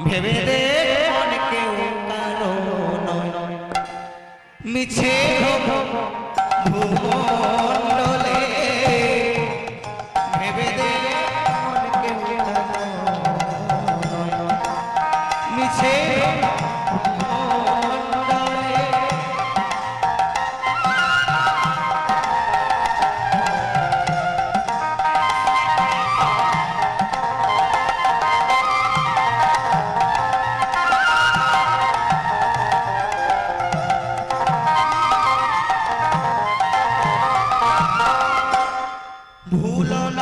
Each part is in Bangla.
ভেবে দে মন কেউ কারও নয়। মিছে ভূমণ্ডলে ভুলো না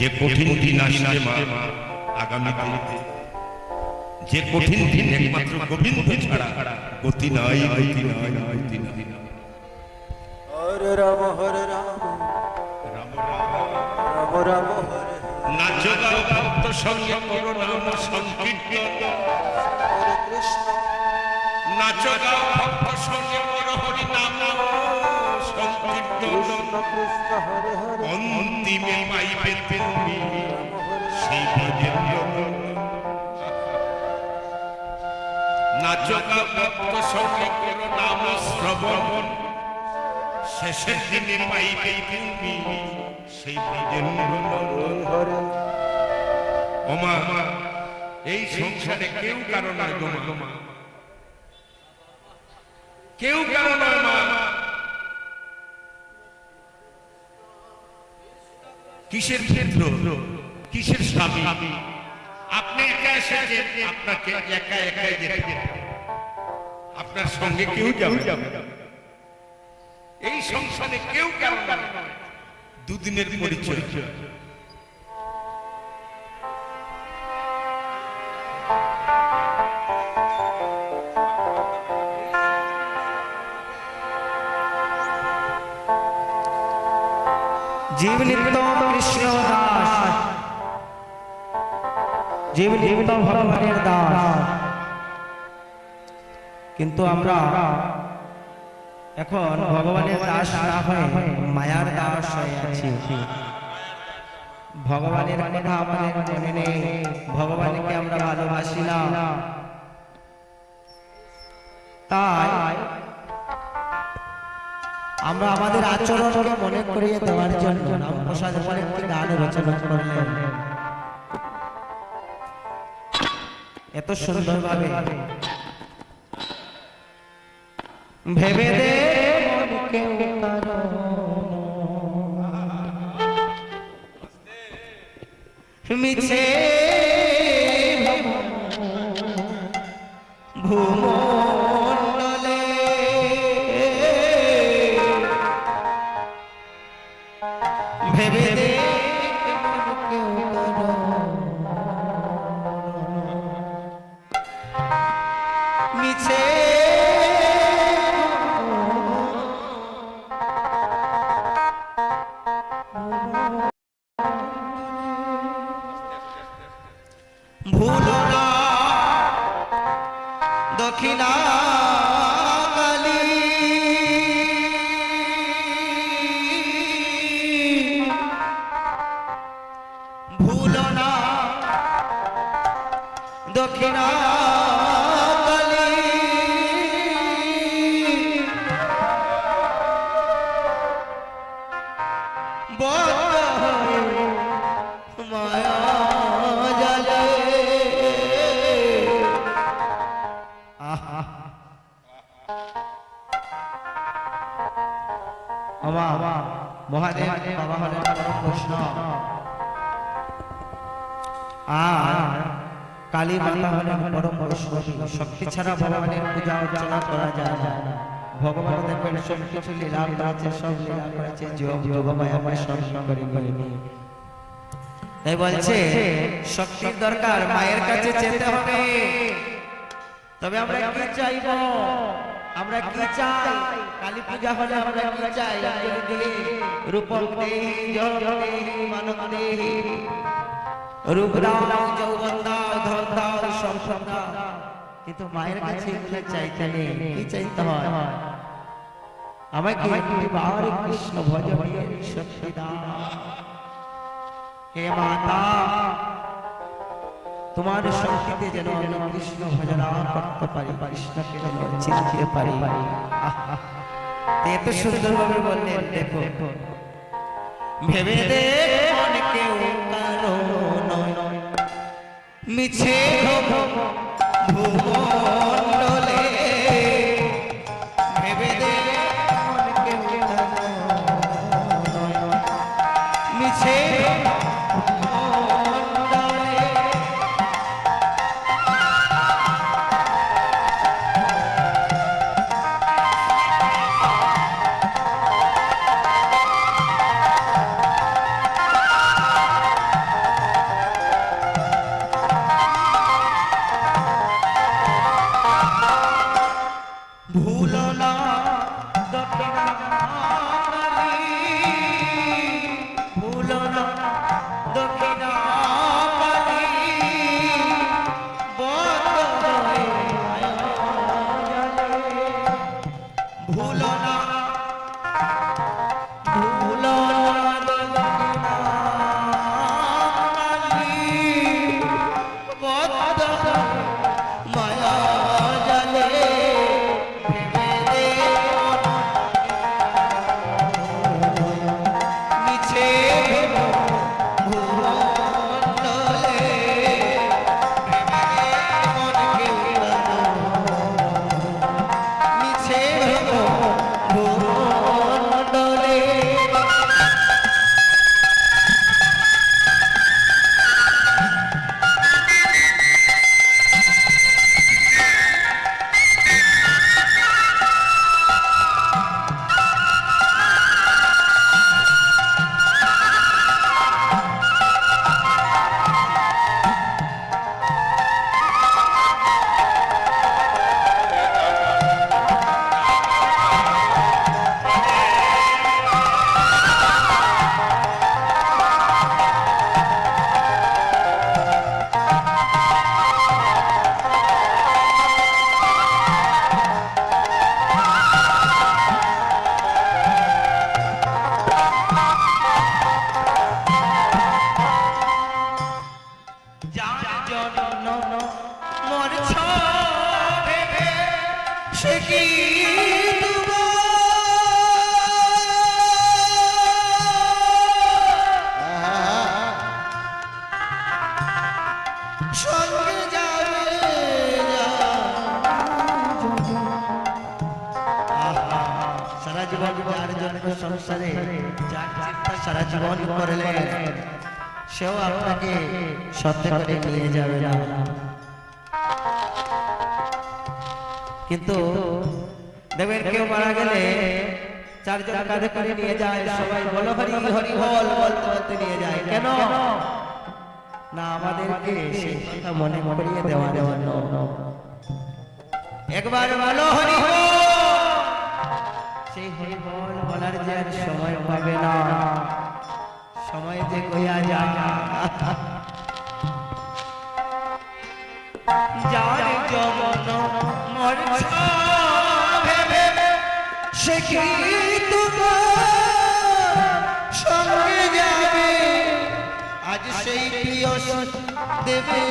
যে কঠিন দিন আসছে মা আগামী দিনে। যে কঠিন দিন একমাত্র গোবিন্দ ছাড়া গতি নাই গতি নাই গতি নাই। হরে রাম হরে রাম। রাম রাম। রাম নাচ গাও ভক্ত সঙ্গে করো নাম সংকীর্তন। হরে কৃষ্ণ। নাচ গাও ভক্ত সঙ্গে করো হরি নাম। অন্তিমে পাইবে তুমি রাম হরে সেই ভজের নাচ গাও ভক্ত সঙ্গে করো নাম শ্রবণ শেষের দিনে পাইবে তুমি সেই ভজের ওমা এই সংসারে কেউ কারও নয় গো কেউ কারও নয় মা কিসের ক্ষেত্র? কিসের স্বামী? আপনি একা এসেছেন আপনাকে একা একাই যেতে আপনার সঙ্গে কেউ যাবে এই সংসারে কেউ কেমন দুদিনের পরিচয়। কৃষ্ণ দাস ভগবানের দাস কিন্তু আমরা এখন ভগবানের দাস না হয়ে মায়ার দাস হয়ে আছি ভগবানের কথা আমাদের মনে নেই ভগবানকে আমরা ভালোবাসি না তাই আমরা আমাদের আচরণকে মনে করিয়ে দেওয়ার জন্য রামপ্রসাদ এমন একটি গান রচনা করলেন। এত সুন্দরভাবে। ভেবে দে। মিছে ভূমণ্ডলে শক্তি ছাড়া ভগবানের পূজা অর্চনা করা যায় না। ভগবান দেখবেন সব কিছু লীলা করেছে সব লীলা করেছে যোগ যোগমায়া আমরা সঙ্গ করি করি তাই বলছে শক্তির দরকার মায়ের কাছে যেতে হবে। তবে আমরা কি চাইব? আমরা কি চাই? কালী পূজা হলে আমরা কি চাই? রূপম দেহি জল দেহি মানব দেহি। রূপ দাও যৌবন দাও ধন দাও সম্পদ দাও। কিন্তু মায়ের কাছে এগুলো চাইতে নেই কি চাইতে হয়? আমাকে একটিবার কৃষ্ণ শক্তি দাও। হে মাতা তোমার শক্তিতে যেন আমি কৃষ্ণ ভজনা করতে পারি কৃষ্ণকে যেন চিনতে পারি। এত সুন্দরভাবে বললেন দেখো। ভেবে দে কেউ মিছে ভূমণ্ডলে সে কি সংসারে সারা জীবন করলেন সেও আপনাকে সত্যি করে নিয়ে যাবে না। কিন্তু দেখবেন কেউ মারা গেলে চারজন কাঁধে করে নিয়ে যায়, সবাই বলো হরি হরি বল বলতে বলতে নিয়ে যায়। কেন? না আমাদেরকে সেই কথা মনে করিয়ে দেওয়ার জন্য। একবার বলো হরি সেই হরি বল বলার যে আর সময় পাবে না। সময় যে কইয়া যা যার জগন সে সঙ্গে যাবে? আজ সেই প্রিয় দেবে।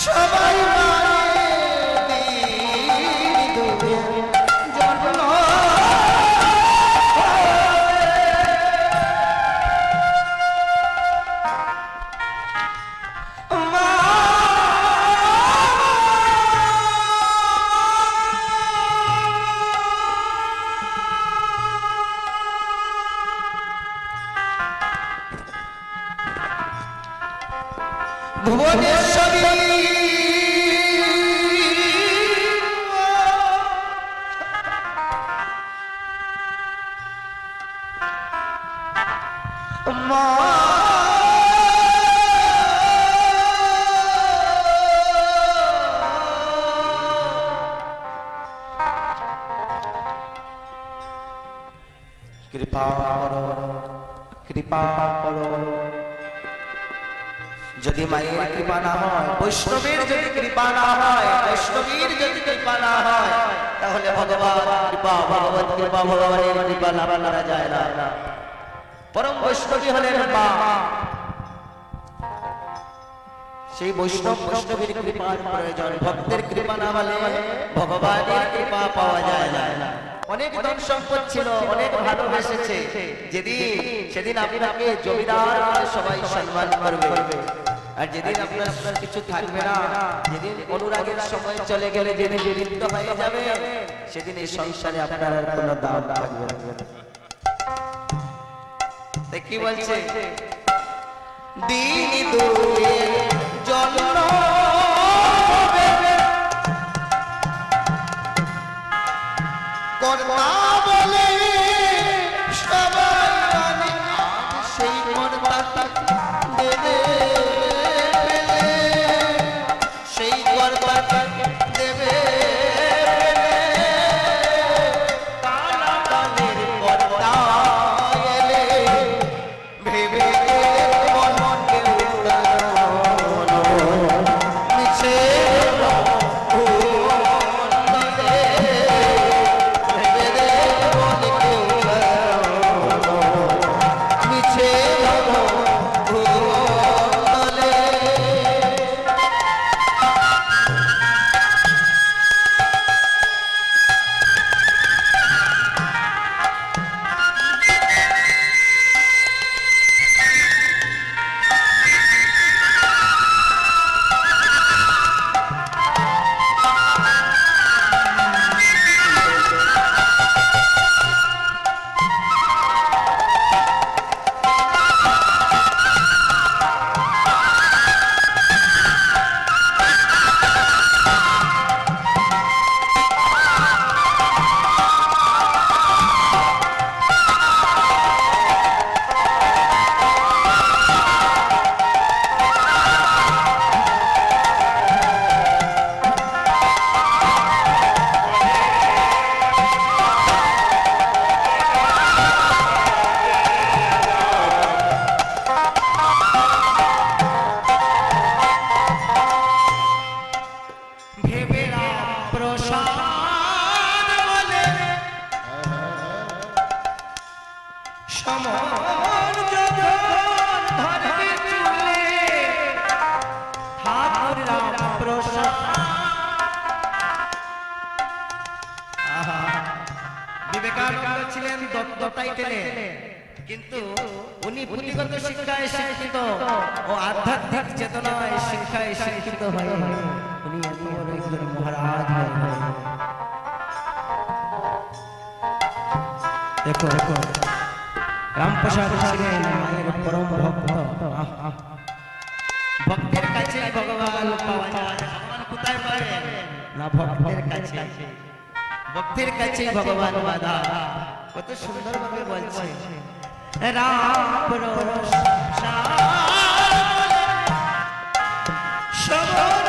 সবাই যদি মায়ের কৃপা না হয়, বৈষ্ণবের যদি কৃপা না হয়, বৈষ্ণবীর যদি কৃপা না হয়, তাহলে ভগবান কৃপা ভগবত কৃপা, ভগবানের কৃপা লাভ যায় না। পরম বৈষ্ণবী হলেন মা। সেই বৈষ্ণব বৈষ্ণবীর কৃপার প্রয়োজন, ভক্তের কৃপা না হলে ভগবানের কৃপা পাওয়া যায় না। অনেক ধন সম্পদ ছিল, অনেক ভালোবেসেছে। যেদিন, সেদিন আপনাকে জমিদার সবাই সম্মান করবে। আর যেদিন আপনার আপনার কিছু থাকবে না, যেদিন অনুরাগের সময় চলে গেলে যেদিন বৃদ্ধ হয়ে যাবে, সেদিন এই সংসারে আপনার কোনো দাম থাকবে না। কি বলছে? দিন দুয়ে জন্ম কর্তা দত্ত টাইটেলে। কিন্তু উনি পুঁথিগত শিক্ষায় শিক্ষিত ও আধ্যাত্মিক চেতনায় শিক্ষায় শিক্ষিত হয়ে উনি একজন মহারাজ দেখো দেখো। রামপ্রসাদ ছিলেন মায়ের পরম ভক্ত। ভক্তের কাছে ভগবান পাওয়া যায়। ভগবান কোথায় পাবেন? না ভক্তের কাছে। ভক্তির কাছে ভগবান বাধা। কত সুন্দর ভাবে বলছে। রাম সব